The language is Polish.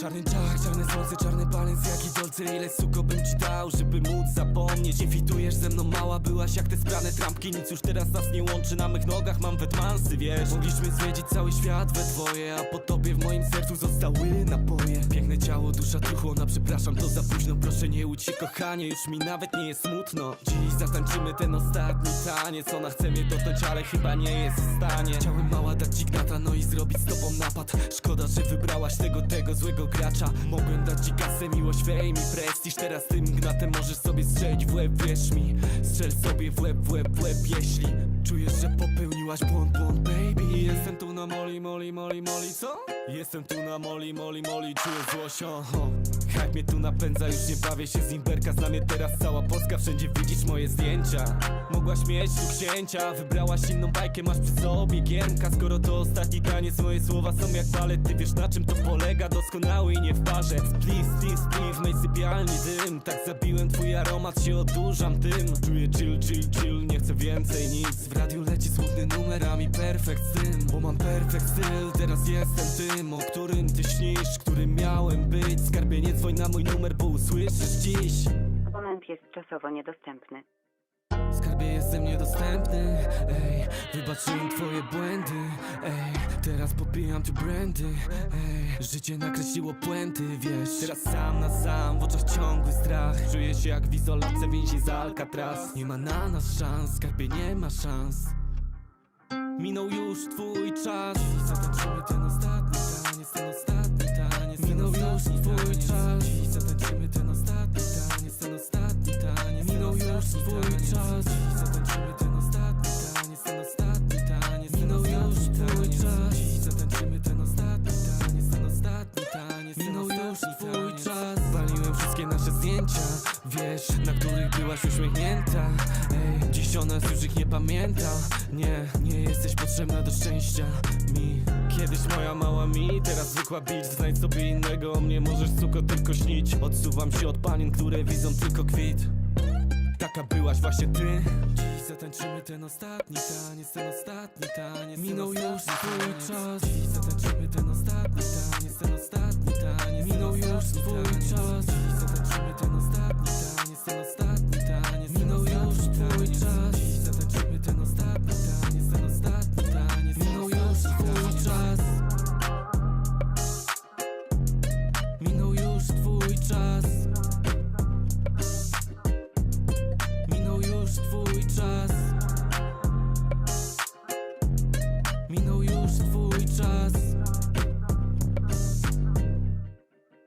Czarny czach, czarne słońce, czarny palec jak i dolce Ile suko bym ci dał, żeby móc zapomnieć? Nie ze mną, mała byłaś jak te sprane trampki. Nic już teraz nas nie łączy, na mych nogach mam wetmansy, wiesz? Mogliśmy zwiedzić cały świat we dwoje A po tobie w moim sercu zostały napoje. Piękne ciało, dusza, truchłona, przepraszam to za późno. Proszę nie łudź się kochanie, już mi nawet nie jest smutno. Dziś zatańczymy ten ostatni taniec. Ona chce mnie dotknąć, ale chyba nie jest w stanie. Chciałem mała dać ci gnata, no i zrobić z tobą napad. Szkoda, że wybrałaś tego, tego złego gracza. Mogłem dać ci kasę, miłość, fame i prestiż Teraz tym gnatem możesz sobie strzelić w łeb, wierz mi. Strzel sobie w łeb, w łeb, w łeb, jeśli Czujesz, że popełniłaś błąd, błąd, baby. Jestem tu na moli, moli, moli, moli, co? Jestem tu na moli, moli, moli, czuję złość, oho. Hype mnie tu napędza, już nie bawię się z imberka Zna mnie teraz cała Polska, wszędzie widzisz moje zdjęcia. Mogłaś mieć tu księcia, wybrałaś inną bajkę Masz przy sobie giermka, skoro to ostatni taniec Moje słowa są jak balet, ty wiesz na czym to polega? Doskonały i nie w parze. Split, split, split, w mej sypialni dym. Tak zabiłem twój aromat, się odurzam tym. Czuję chill, chill, chill, nie chcę więcej nic. W radiu leci smutny numer, a mi perfekt z tym. Bo mam perfekt styl, teraz jestem tym O którym ty śnisz, którym miałem być. Skarbie nie dzwoń na mój numer, bo usłyszysz dziś. Abonent jest czasowo niedostępny. Skarbie jestem niedostępny, ej. Wybaczyłem twoje błędy, ej. Teraz popijam tu brandy, ej. Życie nakreśliło puenty, wiesz. Teraz sam na sam, w oczach ciągły strach. Czuję się jak w izolacji więzień za Alcatraz. Nie ma na nas szans, skarbie nie ma szans Minął już twój czas. Zatańczymy ten ostatni taniec, ten ostatni taniec Minął już twój czas. Dziś zatańczymy ten ostatni taniec, ten ostatni taniec Minął już twój czas. Dziś zatańczymy ten ostatni taniec, ten ostatni taniec Minął już twój czas. Dziś zatańczymy ten ostatni taniec, ten ostatni taniec Minął już twój czas. Waliłem wszystkie nasze zdjęcia Wiesz, na których byłaś uśmiechnięta. Ej, dziś o nas już ich nie pamięta. Nie, nie jesteś potrzebna do szczęścia mi. Kiedyś moja mała mi, teraz zwykła bić Znajdź sobie innego, o mnie możesz suko tylko śnić. Odsuwam się od panien, które widzą tylko kwit. Taka byłaś właśnie ty. Dziś zatańczymy ten ostatni taniec, ten ostatni taniec Minął już twój czas. Dziś zatańczymy ten ostatni taniec, ten ostatni twój czas Minął już twój